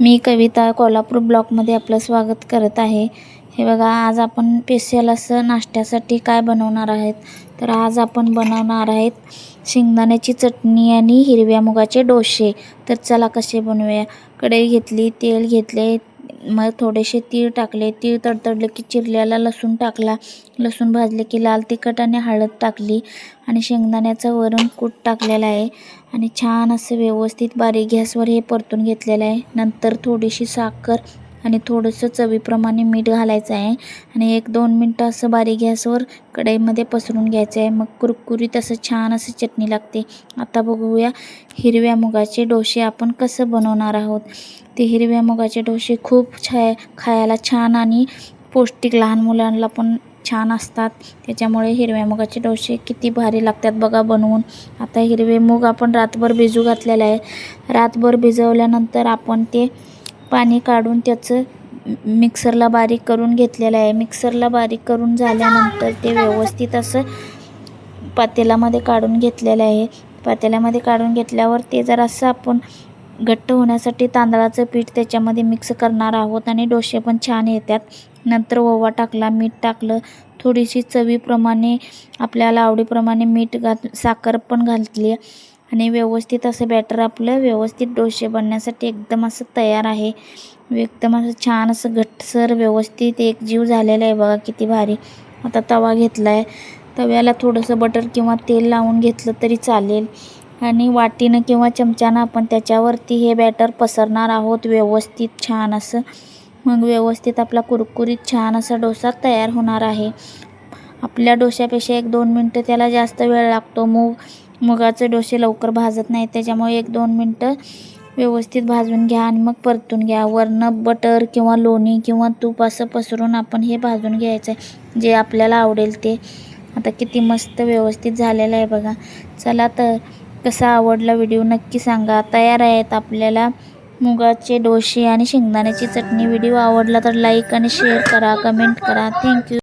मी कविता कोल्हापूर ब्लॉकमध्ये आपलं स्वागत करत आहे. हे बघा आज आपण स्पेशल असं नाश्त्यासाठी काय बनवणार आहेत? तर आज आपण बनवणार आहेत शेंगदाण्याची चटणी आणि हिरव्या मुगाचे डोसे. तर चला कसे बनवूया? कढई घेतली तेल घेतले मग थोडेसे तीळ टाकले. तीळ तडतडले की चिरल्याला लसूण टाकला. लसूण भाजले की लाल तिखट आणि हळद टाकली आणि शेंगदाण्याचं वरून कूट टाकलेलं आहे आणि छान असं व्यवस्थित बारीक गॅसवर हे परतून घेतलेलं आहे. नंतर थोडीशी साखर आणि थोडंसं चवीप्रमाणे मीठ घालायचं आहे. आणि एक दोन मिनटं असं बारीक गॅसवर कढईमध्ये पसरून घ्यायचं आहे. मग कुरकुरीत असं छान असं चटणी लागते. आता बघूया हिरव्या मुगाचे डोसे आपण कसं बनवणार आहोत. ते हिरव्या मुगाचे डोसे खूप छा खायला छान आणि पौष्टिक लहान मुलांना पण छान असतात. त्याच्यामुळे हिरव्या मुगाचे डोसे किती भारी लागतात बघा बनवून. आता हिरवे मूग आपण रातभर भिजू घातलेलं आहे. रातभर भिजवल्यानंतर आपण ते पाणी काढून त्याचं मिक्सरला बारीक करून घेतलेलं आहे. मिक्सरला बारीक करून झाल्यानंतर ते व्यवस्थित असं पातेल्यामध्ये काढून घेतलेलं आहे. पातेल्यामध्ये काढून घेतल्यावर ते जरासं आपण घट्ट होण्यासाठी तांदळाचं पीठ त्याच्यामध्ये मिक्स करणार आहोत आणि डोसे पण छान येतात. नंतर ओवा टाकला मीठ टाकलं थोडीशी चवीप्रमाणे आपल्याला आवडीप्रमाणे मीठ घात साखर पण घातली आणि व्यवस्थित असं बॅटर आपलं व्यवस्थित डोसे बनण्यासाठी एकदम असं तयार आहे. एकदम असं छान असं घट्टसर व्यवस्थित एक जीव झालेला आहे बघा किती भारी. आता तवा घेतला आहे तव्याला थोडंसं बटर किंवा तेल लावून घेतलं तरी चालेल. आणि वाटीनं किंवा चमच्यानं आपण त्याच्यावरती हे बॅटर पसरणार आहोत. व्यवस्थित छान असं. मग व्यवस्थित आपला कुरकुरीत छान असा डोसा तयार होणार आहे. आपल्या डोश्यापेक्षा एक दोन मिनटं त्याला जास्त वेळ लागतो. मूग मुगाचे डोसे लवकर भाजत नाही त्याच्यामुळे एक दोन मिनटं व्यवस्थित भाजून घ्या आणि मग परतून घ्या. वरनं बटर किंवा लोणी किंवा तूप असं पसरून आपण हे भाजून घ्यायचं आहे. जे आपल्याला आवडेल ते. आता किती मस्त व्यवस्थित झालेलं आहे बघा. चला तर कसा आवडला व्हिडिओ नक्की सांगा. तयार आहेत आपल्याला मुगाचे डोसे आणि शेंगदाण्याची चटणी. व्हिडिओ आवडला तर लाईक आणि शेअर करा कमेंट करा. थँक्यू.